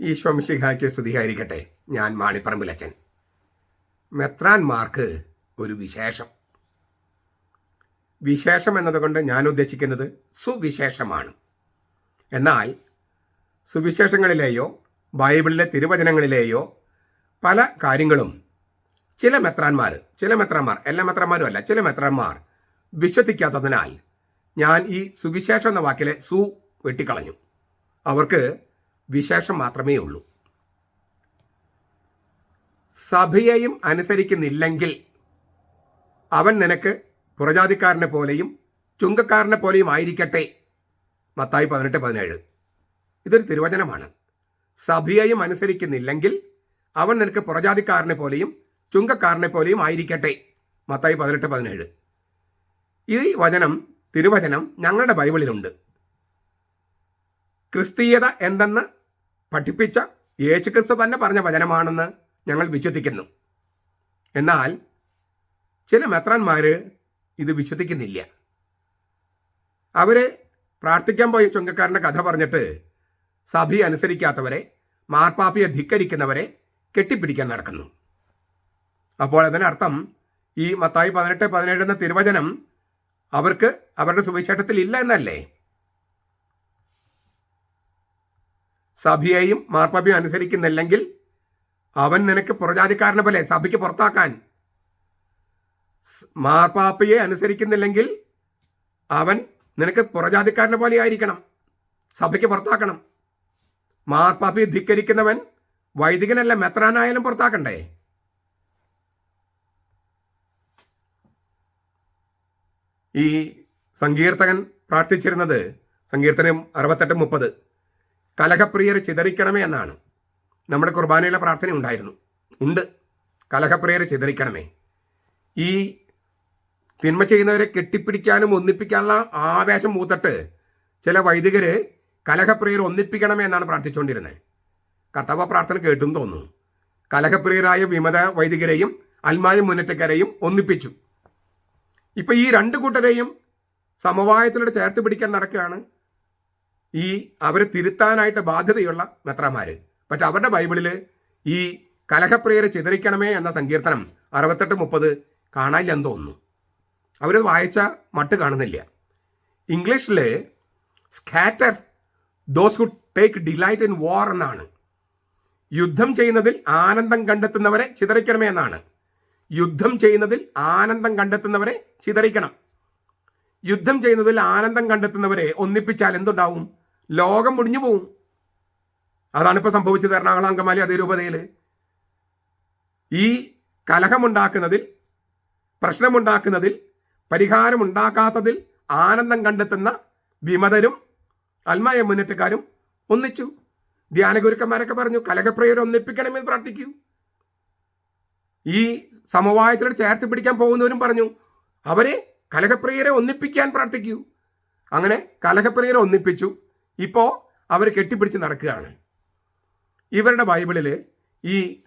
ഈശോ മിശിഹായ്ക്ക് സ്തുതിയായിരിക്കട്ടെ. ഞാൻ മാണിപ്പറമ്പിലച്ചൻ മെത്രാൻമാർക്ക് ഒരു വിശേഷം. വിശേഷം എന്നതുകൊണ്ട് ഞാൻ ഉദ്ദേശിക്കുന്നത് സുവിശേഷമാണ്. എന്നാൽ സുവിശേഷങ്ങളിലെയോ ബൈബിളിലെ തിരുവചനങ്ങളിലെയോ പല കാര്യങ്ങളും ചില മെത്രാന്മാർ ചില മെത്രാന്മാർ എല്ലാ മെത്രാന്മാരും അല്ല ചില മെത്രാന്മാർ വിശ്വസിക്കാത്തതിനാൽ ഞാൻ ഈ സുവിശേഷം എന്ന വാക്കിലെ സു വെട്ടിക്കളഞ്ഞു. അവർക്ക് വിശേഷം മാത്രമേ ഉള്ളൂ. സഭയെയും അനുസരിക്കുന്നില്ലെങ്കിൽ അവൻ നിനക്ക് പുറജാതിക്കാരനെ പോലെയും ചുങ്കക്കാരനെ പോലെയും ആയിരിക്കട്ടെ. മത്തായി പതിനെട്ട് പതിനേഴ്. ഇതൊരു തിരുവചനമാണ്. സഭയെയും അനുസരിക്കുന്നില്ലെങ്കിൽ അവൻ നിനക്ക് പുറജാതിക്കാരനെ പോലെയും ചുങ്കക്കാരനെ പോലെയും ആയിരിക്കട്ടെ. മത്തായി പതിനെട്ട് പതിനേഴ്. ഈ വചനം തിരുവചനം ഞങ്ങളുടെ ബൈബിളിലുണ്ട്. ക്രിസ്തീയത എന്തെന്ന് പഠിപ്പിച്ച യേശുക്രിസ്തു തന്നെ പറഞ്ഞ വചനമാണെന്ന് ഞങ്ങൾ വിശ്വസിക്കുന്നു. എന്നാൽ ചില മെത്രാന്മാർ ഇത് വിശ്വസിക്കുന്നില്ല. അവരെ പ്രാർത്ഥിക്കാൻ പോയ ചുങ്കക്കാരന്റെ കഥ പറഞ്ഞിട്ട് സഭ അനുസരിക്കാത്തവരെ മാർപ്പാപ്പിയെ ധിക്കരിക്കുന്നവരെ കെട്ടിപ്പിടിക്കാൻ നടക്കുന്നു. അപ്പോൾ അതിനർത്ഥം ഈ മത്തായി പതിനെട്ട് പതിനേഴ് എന്ന തിരുവചനം അവർക്ക് അവരുടെ സുവിശേഷത്തിൽ ഇല്ല എന്നല്ലേ? സഭയെയും മാർപ്പാപ്പയും അനുസരിക്കുന്നില്ലെങ്കിൽ അവൻ നിനക്ക് പുറജാതിക്കാരനെ പോലെ സഭയ്ക്ക് പുറത്താക്കാൻ മാർപ്പാപ്പയെ അനുസരിക്കുന്നില്ലെങ്കിൽ അവൻ നിനക്ക് പുറജാതിക്കാരനെ പോലെ ആയിരിക്കണം. സഭയ്ക്ക് പുറത്താക്കണം. മാർപ്പാപ്പയെ ധിക്കരിക്കുന്നവൻ വൈദികനല്ല മെത്രാനായാലും പുറത്താക്കണ്ടേ? ഈ സങ്കീർത്തകൻ പ്രാർത്ഥിച്ചിരുന്നത് സങ്കീർത്തനം അറുപത്തെട്ട് മുപ്പത്. കലഹപ്രിയർ ചിതറിക്കണമേ എന്നാണ്. നമ്മുടെ കുർബാനയിലെ പ്രാർത്ഥന ഉണ്ടായിരുന്നു. ഉണ്ട്. കലഹപ്രിയർ ചിതറിക്കണമേ. ഈ തിന്മ ചെയ്യുന്നവരെ കെട്ടിപ്പിടിക്കാനും ഒന്നിപ്പിക്കാനുള്ള ആവേശം മൂത്തിട്ട് ചില വൈദികർ കലഹപ്രിയർ ഒന്നിപ്പിക്കണമേ എന്നാണ് പ്രാർത്ഥിച്ചുകൊണ്ടിരുന്നത്. കർത്തവ പ്രാർത്ഥന കേട്ടും തോന്നുന്നു. കലഹപ്രിയരായ വിമത വൈദികരെയും അൽമായ മുന്നേറ്റക്കാരെയും ഒന്നിപ്പിച്ചു. ഇപ്പൊ ഈ രണ്ട് കൂട്ടരെയും സമവായത്തിലൂടെ ചേർത്ത് പിടിക്കാൻ നടക്കുകയാണ് ഈ അവരെ തിരുത്താനായിട്ട് ബാധ്യതയുള്ള മെത്രാമാർ പക്ഷെ അവരുടെ ബൈബിളിൽ ഈ കലഹപ്രിയരെ ചിതറിക്കണമേ എന്ന സങ്കീർത്തനം അറുപത്തെട്ട് മുപ്പത് കാണാനില്ലെന്ന് തോന്നുന്നു. അവരത് വായിച്ച മട്ട് കാണുന്നില്ല. ഇംഗ്ലീഷിൽ scatter those who take delight in war എന്നാണ്. യുദ്ധം ചെയ്യുന്നതിൽ ആനന്ദം കണ്ടെത്തുന്നവരെ ചിതറിക്കണമേ എന്നാണ്. യുദ്ധം ചെയ്യുന്നതിൽ ആനന്ദം കണ്ടെത്തുന്നവരെ ചിതറിക്കണം യുദ്ധം ചെയ്യുന്നതിൽ ആനന്ദം കണ്ടെത്തുന്നവരെ ഒന്നിപ്പിച്ചാൽ എന്തുണ്ടാവും? ലോകം മുടിഞ്ഞു പോവും. അതാണ് ഇപ്പോൾ സംഭവിച്ചത് എറണാകുളം അങ്കമാലി അതേ രൂപതയിൽ ഈ കലഹമുണ്ടാക്കുന്നതിൽ പ്രശ്നമുണ്ടാക്കുന്നതിൽ പരിഹാരമുണ്ടാക്കാത്തതിൽ ആനന്ദം കണ്ടെത്തുന്ന വിമതരും അൽമായ മുന്നേറ്റക്കാരും ഒന്നിച്ചു. ധ്യാനഗുരുക്കന്മാരൊക്കെ പറഞ്ഞു കലഹപ്രിയരെ ഒന്നിപ്പിക്കണമെന്ന് പ്രാർത്ഥിക്കൂ. ഈ സമവായത്തിലൂടെ ചേർത്ത് പിടിക്കാൻ പോകുന്നവരും പറഞ്ഞു അവരെ കലഹപ്രിയരെ ഒന്നിപ്പിക്കാൻ പ്രാർത്ഥിക്കൂ. അങ്ങനെ കലഹപ്രിയരെ ഒന്നിപ്പിച്ചു. ഇപ്പോൾ അവർ കെട്ടിപ്പിടിച്ച് നടക്കുകയാണ്. ഇവരുടെ ബൈബിളിൽ ഈ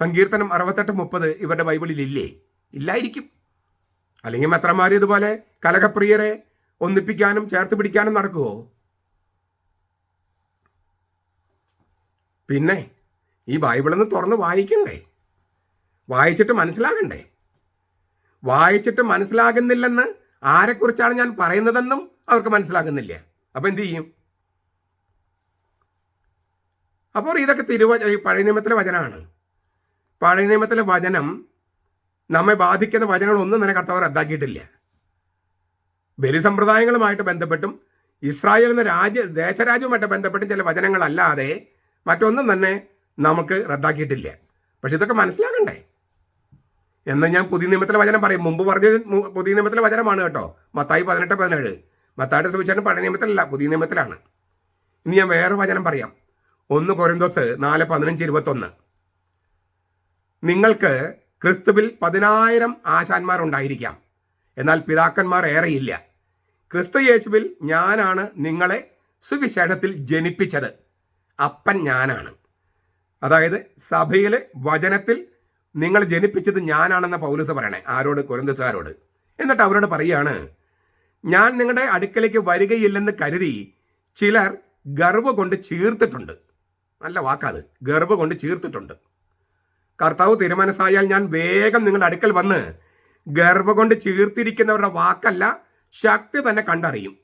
സങ്കീർത്തനം അറുപത്തെട്ട് മുപ്പത് ഇവരുടെ ബൈബിളിൽ ഇല്ലേ ഇല്ലായിരിക്കും. അല്ലെങ്കിൽ മെത്രമാർ ഇതുപോലെ കലകപ്രിയരെ ഒന്നിപ്പിക്കാനും ചേർത്ത് പിടിക്കാനും നടക്കുമോ പിന്നെ ഈ ബൈബിളൊന്ന് തുറന്ന് വായിക്കണ്ടേ? വായിച്ചിട്ട് മനസ്സിലാകണ്ടേ? വായിച്ചിട്ട് മനസ്സിലാകുന്നില്ലെന്ന് ആരെക്കുറിച്ചാണ് ഞാൻ പറയുന്നതെന്നും അവർക്ക് മനസ്സിലാകുന്നില്ല. അപ്പം എന്തു ചെയ്യും? അപ്പോൾ ഇതൊക്കെ തിരുവ പഴയ നിയമത്തിലെ വചനമാണ്. പഴയ നിയമത്തിലെ വചനം നമ്മെ ബാധിക്കുന്ന വചനങ്ങളൊന്നും തന്നെ കർത്താവ് റദ്ദാക്കിയിട്ടില്ല. ബലിസമ്പ്രദായങ്ങളുമായിട്ട് ബന്ധപ്പെട്ടും ഇസ്രായേൽ എന്ന രാജ്യ ദേശരാജ്യവുമായിട്ട് ബന്ധപ്പെട്ടും ചില വചനങ്ങളല്ലാതെ മറ്റൊന്നും തന്നെ നമുക്ക് റദ്ദാക്കിയിട്ടില്ല. പക്ഷെ ഇതൊക്കെ മനസ്സിലാക്കണ്ടേ? എന്ന് ഞാൻ പുതിയ നിയമത്തിലെ വചനം പറയും. മുമ്പ് പറഞ്ഞത് പുതിയ നിയമത്തിലെ വചനമാണ് കേട്ടോ. മത്തായി പതിനെട്ട് പതിനേഴ്. മത്തായിട്ട് സുവിശേഷം പഴയ നിയമത്തിലല്ല പുതിയ നിയമത്തിലാണ്. ഇനി ഞാൻ വേറെ വചനം പറയാം. ഒന്ന് കൊരിന്തോസ് നാല് പതിനഞ്ച് ഇരുപത്തൊന്ന്. നിങ്ങൾക്ക് ക്രിസ്തുവിൽ പതിനായിരം ആശാന്മാരുണ്ടായിരിക്കാം. എന്നാൽ പിതാക്കന്മാർ ഏറെയില്ല. ക്രിസ്തു യേശുവിൽ ഞാനാണ് നിങ്ങളെ സുവിശേഷത്തിൽ ജനിപ്പിച്ചത്. അപ്പൻ ഞാനാണ്. അതായത് സഭയിൽ വചനത്തിൽ നിങ്ങൾ ജനിപ്പിച്ചത് ഞാനാണെന്ന പൗലൂസ് പറയണേ ആരോട്? കുരന്തസുകാരോട്. എന്നിട്ട് അവരോട് പറയുകയാണ് ഞാൻ നിങ്ങളുടെ അടുക്കലേക്ക് വരികയില്ലെന്ന് കരുതി ചിലർ ഗർവ് കൊണ്ട് ചീർത്തിട്ടുണ്ട്. നല്ല വാക്കാത് ഗർഭ കൊണ്ട് ചീർത്തിട്ടുണ്ട്. കർത്താവ് തിരുമനസ്സായാൽ ഞാൻ വേഗം നിങ്ങളുടെ അടുക്കൽ വന്ന് ഗർഭ കൊണ്ട് ചീർത്തിരിക്കുന്നവരുടെ വാക്കല്ല ശക്തി തന്നെ കണ്ടറിയും.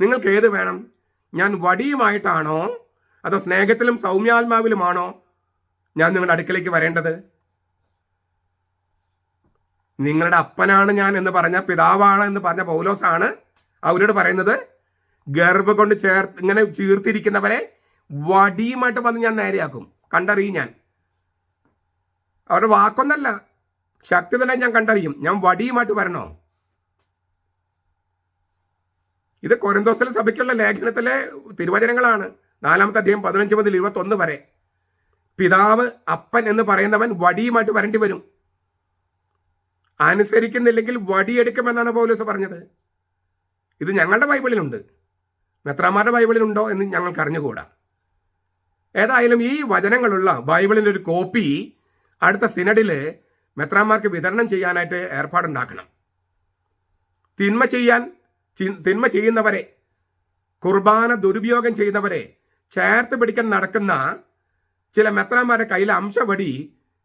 നിങ്ങൾക്ക് ഏത് വേണം? ഞാൻ വടിയുമായിട്ടാണോ? അതോ സ്നേഹത്തിലും സൗമ്യാത്മാവിലുമാണോ ഞാൻ നിങ്ങളുടെ അടുക്കലേക്ക് വരേണ്ടത്? നിങ്ങളുടെ അപ്പനാണ് ഞാൻ എന്ന് പറഞ്ഞ പിതാവാണ് എന്ന് പറഞ്ഞ പൗലോസാണ് അവരോട് പറയുന്നത്. ഗർഭ കൊണ്ട് ചേർത്ത് ഇങ്ങനെ ചീർത്തിരിക്കുന്നവരെ വടിയുമായിട്ട് വന്ന് ഞാൻ നേരെയാക്കും. കണ്ടറിയും ഞാൻ. അവരുടെ വാക്കൊന്നല്ല. ശക്തി തന്നെ ഞാൻ കണ്ടറിയും. ഞാൻ വടിയുമായിട്ട് വരണോ? ഇത് കൊരന്തോസിലെ സഭയ്ക്കുള്ള ലേഖനത്തിലെ തിരുവചനങ്ങളാണ്. നാലാമത്തെ അധ്യായം പതിനഞ്ച് മുതൽ ഇരുപത്തൊന്ന് വരെ. പിതാവ് അപ്പൻ എന്ന് പറയുന്നവൻ വടിയുമായിട്ട് വരേണ്ടി വരും. അനുസരിക്കുന്നില്ലെങ്കിൽ വടിയെടുക്കുമെന്നാണ് പൗലോസ് പറഞ്ഞത്. ഇത് ഞങ്ങളുടെ ബൈബിളിലുണ്ട്. മെത്രാമാരുടെ ബൈബിളിലുണ്ടോ എന്ന് ഞങ്ങൾക്ക് അറിഞ്ഞുകൂടാ ഏതായാലും ഈ വചനങ്ങളുള്ള ബൈബിളിന്റെ ഒരു കോപ്പി അടുത്ത സിനഡിൽ മെത്രാന്മാർക്ക് വിതരണം ചെയ്യാനായിട്ട് ഏർപ്പാടുണ്ടാക്കണം. തിന്മ ചെയ്യാൻ തിന്മ ചെയ്യുന്നവരെ കുർബാന ദുരുപയോഗം ചെയ്യുന്നവരെ ചേർത്ത് പിടിക്കാൻ നടക്കുന്ന ചില മെത്രാന്മാരുടെ കയ്യിലെ അംശവടി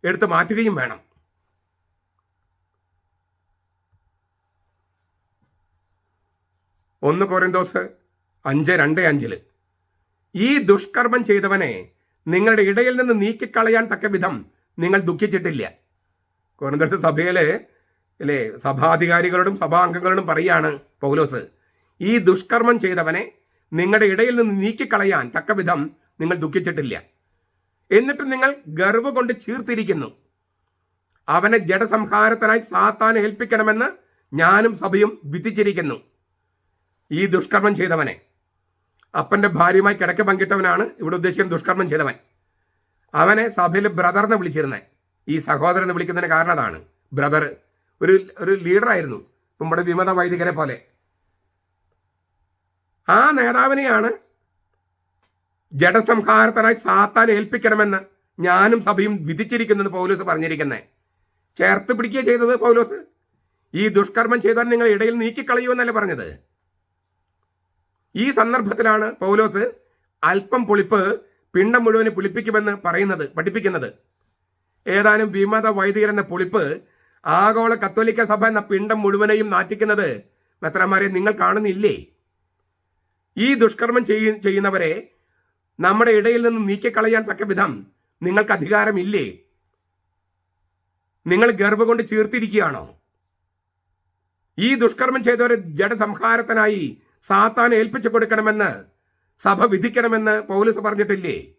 എടുത്ത് മാറ്റുകയും വേണം. ഒന്ന് കോറിന്തോസ് അഞ്ച് രണ്ട് അഞ്ചിൽ. ഈ ദുഷ്കർമ്മം ചെയ്തവനെ നിങ്ങളുടെ ഇടയിൽ നിന്ന് നീക്കിക്കളയാൻ തക്ക വിധം നിങ്ങൾ ദുഃഖിച്ചിട്ടില്ല. കോൺഗ്രസ് സഭയിലെ അല്ലേ സഭാധികാരികളോടും സഭാംഗങ്ങളോടും പറയാണ് പൗലോസ് ഈ ദുഷ്കർമ്മം ചെയ്തവനെ നിങ്ങളുടെ ഇടയിൽ നിന്ന് നീക്കിക്കളയാൻ തക്ക വിധം നിങ്ങൾ ദുഃഖിച്ചിട്ടില്ല. എന്നിട്ട് നിങ്ങൾ ഗർവ് കൊണ്ട് ചീർത്തിരിക്കുന്നു. അവനെ ജഡസംഹാരത്തിനായി സാത്താൻ ഏൽപ്പിക്കണമെന്ന് ഞാനും സഭയും വിധിച്ചിരിക്കുന്നു. ഈ ദുഷ്കർമ്മം ചെയ്തവനെ അപ്പന്റെ ഭാര്യയുമായി കിടക്ക പങ്കിട്ടവനാണ് ഇവിടെ ഉദ്ദേശിക്കുന്ന ദുഷ്കർമ്മം ചെയ്തവൻ. അവനെ സഭയിൽ ബ്രദർ എന്ന് വിളിച്ചിരുന്നത് ഈ സഹോദരൻ എന്ന് വിളിക്കുന്നതിന് കാരണം അതാണ്. ബ്രദർ ഒരു ഒരു ലീഡറായിരുന്നു നമ്മുടെ വിമത വൈദികരെ പോലെ. ആ നേതാവിനെയാണ് ജഡസംഹാരത്തിനായി സാത്താൻ ഏൽപ്പിക്കണമെന്ന് ഞാനും സഭയും വിധിച്ചിരിക്കുന്നത് പൗലോസ് പറഞ്ഞിരിക്കുന്നത് ചേർത്ത് പിടിക്കുക ചെയ്തത് പൗലോസ്. ഈ ദുഷ്കർമ്മം ചെയ്താൽ നിങ്ങൾ ഇടയിൽ നീക്കിക്കളയുമെന്നല്ലേ പറഞ്ഞത്. ഈ സന്ദർഭത്തിലാണ് പൗലോസ് അല്പം പുളിപ്പ് പിണ്ടം മുഴുവൻ പുളിപ്പിക്കുമെന്ന് പറയുന്നത് പഠിപ്പിക്കുന്നത്. ഏതാനും വിമത വൈദികർ എന്ന പുളിപ്പ് ആഗോള കത്തോലിക്ക സഭ എന്ന പിണ്ടം മുഴുവനെയും നാറ്റിക്കുന്നത് മെത്രമാരെ നിങ്ങൾ കാണുന്നില്ലേ? ഈ ദുഷ്കർമ്മം ചെയ്യ ചെയ്യുന്നവരെ നമ്മുടെ ഇടയിൽ നിന്ന് നീക്കിക്കളയാൻ തക്ക വിധം നിങ്ങൾക്ക് അധികാരമില്ലേ? നിങ്ങൾ ഗർഭ കൊണ്ട് ചീർത്തിരിക്കുകയാണോ? ഈ ദുഷ്കർമ്മം ചെയ്തവരെ ജഡസംഹാരത്തിനായി സാത്താൻ ഏൽപ്പിച്ചു കൊടുക്കണമെന്ന് സഭ വിധിക്കണമെന്ന് പൗലസ് പറഞ്ഞിട്ടില്ലേ?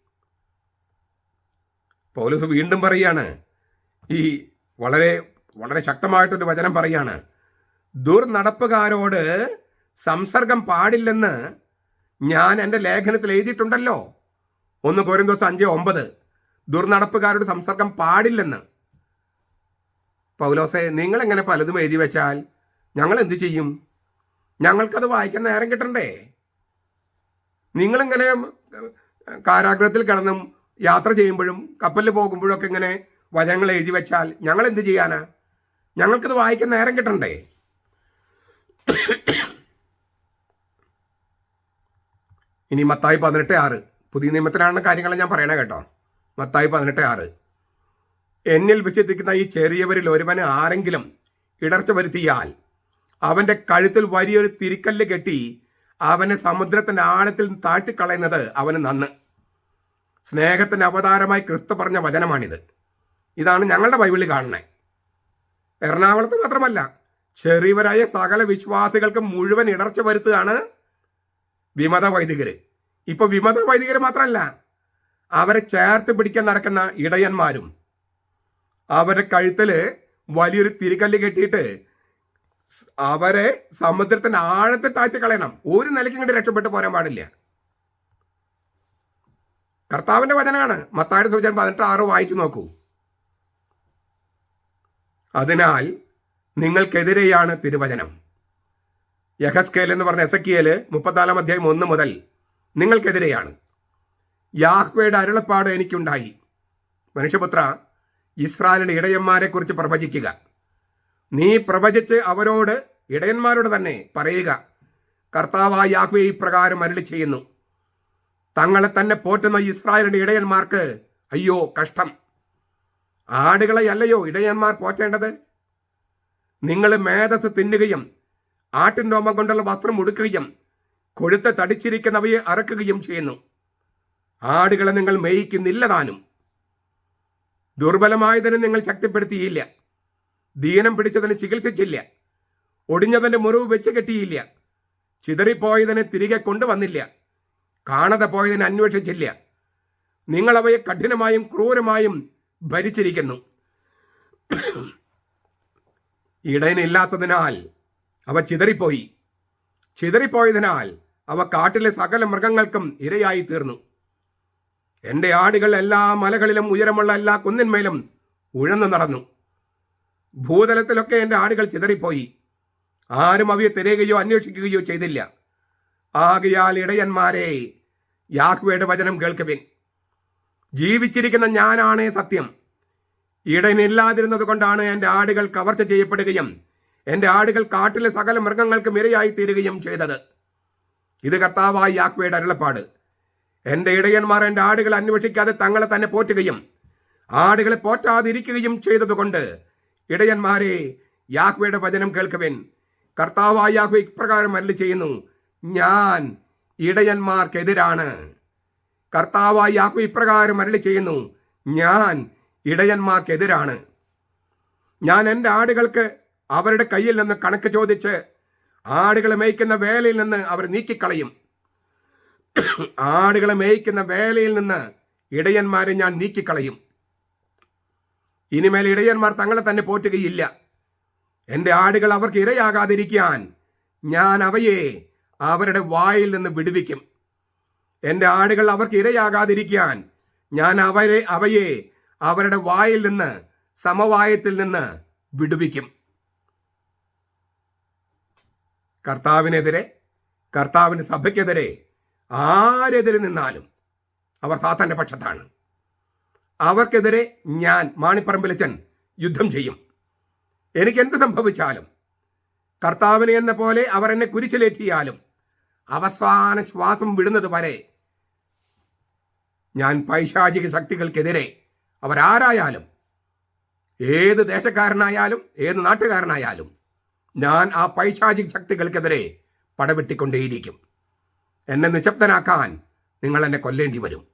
പൗലസ് വീണ്ടും പറയാണ് ഈ വളരെ വളരെ ശക്തമായിട്ടൊരു വചനം പറയാണ് ദുർനടപ്പുകാരോട് സംസർഗം പാടില്ലെന്ന് ഞാൻ എന്റെ ലേഖനത്തിൽ എഴുതിയിട്ടുണ്ടല്ലോ. ഒന്ന് പോരും ദിവസം അഞ്ച് ഒമ്പത്. ദുർനടപ്പുകാരോട് സംസർഗം പാടില്ലെന്ന്. പൗലോസെ നിങ്ങളെങ്ങനെ പലതും എഴുതി വെച്ചാൽ ഞങ്ങൾ എന്ത് ചെയ്യും? ഞങ്ങൾക്കത് വായിക്കാൻ നേരം കിട്ടണ്ടേ? നിങ്ങളിങ്ങനെ കാരാഗ്രഹത്തിൽ കിടന്നും യാത്ര ചെയ്യുമ്പോഴും കപ്പലിൽ പോകുമ്പോഴും ഒക്കെ ഇങ്ങനെ വചനങ്ങൾ എഴുതി വെച്ചാൽ ഞങ്ങൾ എന്ത് ചെയ്യാനാ? ഞങ്ങൾക്കത് വായിക്കാൻ നേരം കിട്ടണ്ടേ? ഇനി മത്തായി പതിനെട്ട് ആറ്. പുതിയ നിയമത്തിലാണ് കാര്യങ്ങൾ ഞാൻ പറയണേ കേട്ടോ. മത്തായി പതിനെട്ട് ആറ്. എന്നിൽ വിശ്വസിക്കുന്ന ഈ ചെറിയവരിൽ ഒരുവന് ആരെങ്കിലും ഇടർച്ച വരുത്തിയാൽ അവന്റെ കഴുത്തിൽ വലിയൊരു തിരിക്കല്ല് കെട്ടി അവനെ സമുദ്രത്തിന്റെ ആഴത്തിൽ താഴ്ത്തിക്കളയുന്നത് അവന് നന്ന്. സ്നേഹത്തിന്റെ അവതാരമായി ക്രിസ്തു പറഞ്ഞ വചനമാണിത്. ഇതാണ് ഞങ്ങളുടെ ബൈബിളിൽ കാണുന്നത്. എറണാകുളത്ത് മാത്രമല്ല ചെറിയവരായ സകല വിശ്വാസികൾക്ക് മുഴുവൻ ഇടർച്ച വരുത്തുകയാണ് വിമത വൈദികര്. ഇപ്പൊ വിമത വൈദികര് മാത്രമല്ല അവരെ ചേർത്ത് പിടിക്കാൻ നടക്കുന്ന ഇടയന്മാരും അവരുടെ കഴുത്തിൽ വലിയൊരു തിരികല്ല് കെട്ടിയിട്ട് അവരെ സമുദ്രത്തിന്റെ ആഴത്തെ താഴ്ത്തി കളയണം. ഒരു നിലയ്ക്കും ഇങ്ങോട്ട് രക്ഷപ്പെട്ടു പോരാൻ പാടില്ല. കർത്താവിന്റെ വചനമാണ്. മത്തായുടെ സൂചന പതിനെട്ട് ആറ് വായിച്ചു നോക്കൂ. അതിനാൽ നിങ്ങൾക്കെതിരെയാണ് തിരുവചനം. യഹസ്കേൽ എന്ന് പറഞ്ഞ എസക്കിയേൽ മുപ്പത്തിനാലാം അധ്യായം ഒന്ന് മുതൽ നിങ്ങൾക്കെതിരെയാണ്. യാഹ്വയുടെ അരുളപ്പാട് എനിക്കുണ്ടായി. മനുഷ്യപുത്ര ഇസ്രായേലിന്റെ ഇടയന്മാരെ കുറിച്ച് പ്രവചിക്കുക. നീ പ്രവചിച്ച് അവരോട് ഇടയന്മാരോട് തന്നെ പറയുക. കർത്താവായ യാഹ്വേ ഇപ്രകാരം അരുളി ചെയ്യുന്നു തങ്ങളെ തന്നെ പോറ്റുന്ന ഇസ്രായേലിന്റെ ഇടയന്മാർക്ക് അയ്യോ കഷ്ടം. ആടുകളെ അല്ലയോ ഇടയന്മാർ പോറ്റേണ്ടത്? നിങ്ങൾ മേധസ് തിന്നുകയും ആട്ടിൻ രോമം കൊണ്ടുള്ള വസ്ത്രം ഉടുക്കുകയും കൊഴുത്ത് തടിച്ചിരിക്കുന്നവയെ അറക്കുകയും ചെയ്യുന്നു. ആടുകളെ നിങ്ങൾ മേയിക്കുന്നില്ല താനും. ദുർബലമായതിനെ നിങ്ങൾ ശക്തിപ്പെടുത്തിയില്ല. ദീനം പിടിച്ചതിന് ചികിത്സിച്ചില്ല. ഒടിഞ്ഞതിന്റെ മുറിവ് വെച്ച് കെട്ടിയില്ല. ചിതറിപ്പോയതിനെ തിരികെ കൊണ്ടുവന്നില്ല. കാണാതെ പോയതിനെ അന്വേഷിച്ചില്ല. നിങ്ങളവയെ കഠിനമായും ക്രൂരമായും ഭരിച്ചിരിക്കുന്നു. ഇടയനില്ലാത്തതിനാൽ അവ ചിതറിപ്പോയി. ചിതറിപ്പോയതിനാൽ അവ കാട്ടിലെ സകല മൃഗങ്ങൾക്കും ഇരയായി തീർന്നു എന്റെ ആടുകൾ എല്ലാ മലകളിലും ഉയരമുള്ള എല്ലാ കുന്നിന്മേലും ഉഴന്നു നടന്നു. ഭൂതലത്തിലൊക്കെ എന്റെ ആടുകൾ ചിതറിപ്പോയി. ആരും അവയെ തിരയുകയോ അന്വേഷിക്കുകയോ ചെയ്തില്ല. ആകയാൽ ഇടയന്മാരെ യാഹ്വയുടെ വചനം കേൾക്കുവിൻ. ജീവിച്ചിരിക്കുന്ന ഞാനാണ് സത്യം. ഇടയനില്ലാതിരുന്നത് കൊണ്ടാണ് എന്റെ ആടുകൾ കവർച്ച ചെയ്യപ്പെടുകയും എന്റെ ആടുകൾ കാട്ടിലെ സകല മൃഗങ്ങൾക്കും ഇരയായി തീരുകയും ചെയ്തത്. ഇത് കർത്താവായ യാഹ്വയുടെ അരുളപ്പാട്. എന്റെ ഇടയന്മാർ എന്റെ ആടുകൾ അന്വേഷിക്കാതെ തങ്ങളെ തന്നെ പോറ്റുകയും ആടുകളെ പോറ്റാതിരിക്കുകയും ചെയ്തതുകൊണ്ട് ഇടയന്മാരെ യാഹ്വയുടെ വചനം കേൾക്കുവിൻ. കർത്താവായ യാഹ്വ ഇപ്രകാരം അല്ല ചെയ്യുന്നു ഞാൻ ഇടയന്മാർക്കെതിരാണ്. കർത്താവായ യാഹ്വ ഇപ്രകാരം അരളി ചെയ്യുന്നു ഞാൻ ഇടയന്മാർക്കെതിരാണ്. ഞാൻ എന്റെ ആടുകൾക്ക് അവരുടെ കയ്യിൽ നിന്ന് കണക്ക് ചോദിച്ച് ആടുകളെ മേയ്ക്കുന്ന വേലയിൽ നിന്ന് അവർ നീക്കിക്കളയും. ആടുകളെ മേയ്ക്കുന്ന വേലയിൽ നിന്ന് ഇടയന്മാരെ ഞാൻ നീക്കിക്കളയും. ഇനിമേൽ ഇടയന്മാർ തങ്ങളെ തന്നെ പോറ്റുകയില്ല. എന്റെ ആടുകൾ അവർക്ക് ഇരയാകാതിരിക്കാൻ ഞാൻ അവയെ അവരുടെ വായിൽ നിന്ന് വിടുവിക്കും. എന്റെ ആടുകൾ അവർക്ക് ഇരയാകാതിരിക്കാൻ ഞാൻ അവരെ അവയെ അവരുടെ വായിൽ നിന്ന് സമവായത്തിൽ നിന്ന് വിടുവിക്കും. കർത്താവിനെതിരെ കർത്താവിന് സഭയ്ക്കെതിരെ ആരെതിരെ നിന്നാലും അവർ സാത്താന്റെ പക്ഷത്താണ്. അവർക്കെതിരെ ഞാൻ മാണിപ്പറമ്പിലച്ചൻ യുദ്ധം ചെയ്യും. എനിക്ക് എന്ത് സംഭവിച്ചാലും കർത്താവിനെ എന്ന പോലെ അവർ എന്നെ കുരിശിലേറ്റിയാലും അവസാന ശ്വാസം വിടുന്നത് വരെ ഞാൻ പൈശാചിക ശക്തികൾക്കെതിരെ അവരാരായാലും ഏത് ദേശക്കാരനായാലും ഏത് നാട്ടുകാരനായാലും ഞാൻ ആ പൈശാചിക ശക്തികൾക്കെതിരെ പടവെട്ടിക്കൊണ്ടേയിരിക്കും. എന്നെ നിശബ്ദനാക്കാൻ നിങ്ങൾ എന്നെ കൊല്ലേണ്ടി വരും